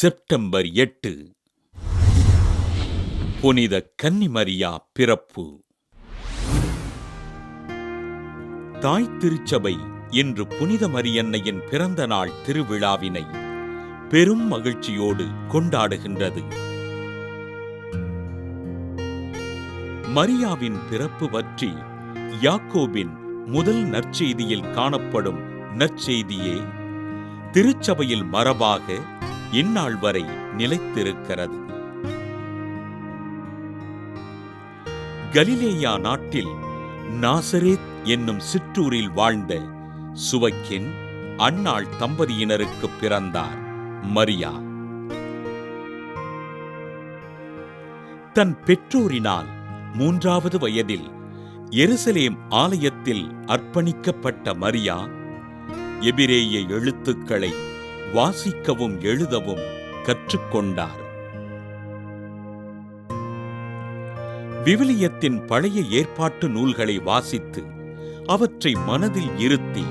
September எட்டு. புனித கன்னிமரியா பிறப்பு. தாய் திருச்சபை இன்று புனித மரியன்னையின் பிறந்த நாள் திருவிழாவினை பெரும் மகிழ்ச்சியோடு கொண்டாடுகின்றது. மரியாவின் பிறப்பு பற்றி யாக்கோபின் முதல் நற்செய்தியில் காணப்படும் நற்செய்தியே திருச்சபையில் மரபாக இந்நாள் வரை நிலைத்திருக்கிறது. கலிலேயா நாட்டில் நாசரேத் என்னும் சிற்றூரில் வாழ்ந்த சுவக்கின் அன்னாள் தம்பதியினருக்கு பிறந்தார் மரியா. தன் பெற்றோரினால் மூன்றாவது வயதில் எருசலேம் ஆலயத்தில் அர்ப்பணிக்கப்பட்ட மரியா எபிரேய எழுத்துக்களை வாசிக்கவும் எழுதவும் கற்றுக்கொண்டார். விவிலியத்தின் பழைய ஏற்பாட்டு நூல்களை வாசித்து அவற்றை மனதில் இருத்தி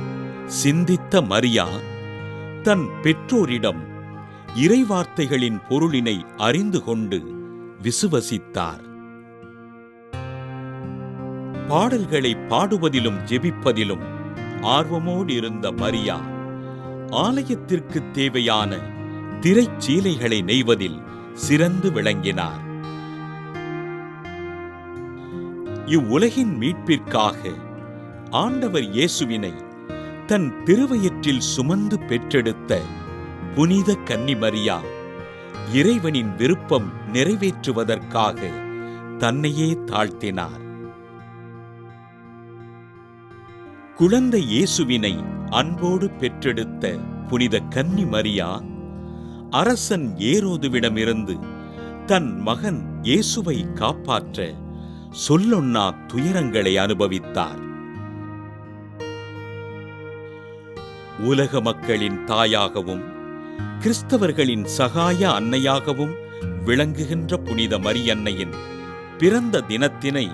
சிந்தித்த மரியா தன் பெற்றோரிடம் இறைவார்த்தைகளின் பொருளினை அறிந்து கொண்டு விசுவசித்தார். பாடல்களை பாடுவதிலும் ஜெபிப்பதிலும் ஆர்வமோடு இருந்த மரியா ஆலயத்திற்கு தேவையான திரைச்சீலைகளை நெய்வதில் சிறந்து விளங்கினார். இவ்வுலகின் மீட்பிற்காக ஆண்டவர் இயேசுவினை தன் திருவயிற்றில் சுமந்து பெற்றெடுத்த புனித கன்னிமரியா இறைவனின் விருப்பம் நிறைவேற்றுவதற்காக தன்னையே தாழ்த்தினார். குழந்தை இயேசுவினை அன்போடு பெற்றெடுத்த புனித கன்னி மரியா அரசன் ஏரோதுவிடமிருந்து தன் மகன் இயேசுவை காப்பாற்ற சொல்லொன்னா துயரங்களை அனுபவித்தார். உலக மக்களின் தாயாகவும் கிறிஸ்தவர்களின் சகாய அன்னையாகவும் விளங்குகின்ற புனித மரியன்னையின் பிறந்த தினத்தினை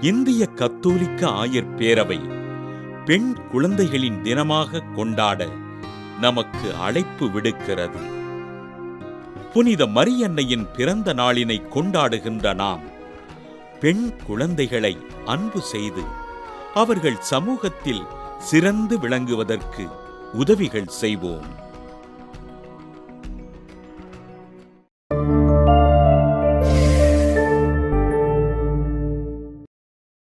இந்திய கத்தோலிக்க ஆயர் பேரவை பெண் குழந்தைகளின் தினமாக கொண்டாட நமக்கு அழைப்பு விடுக்கிறது. புனித மரியன்னையின் பிறந்த நாளினை கொண்டாடுகின்ற நாம் பெண் குழந்தைகளை அன்பு செய்து அவர்கள் சமூகத்தில் சிறந்து விளங்குவதற்கு உதவிகள் செய்வோம்.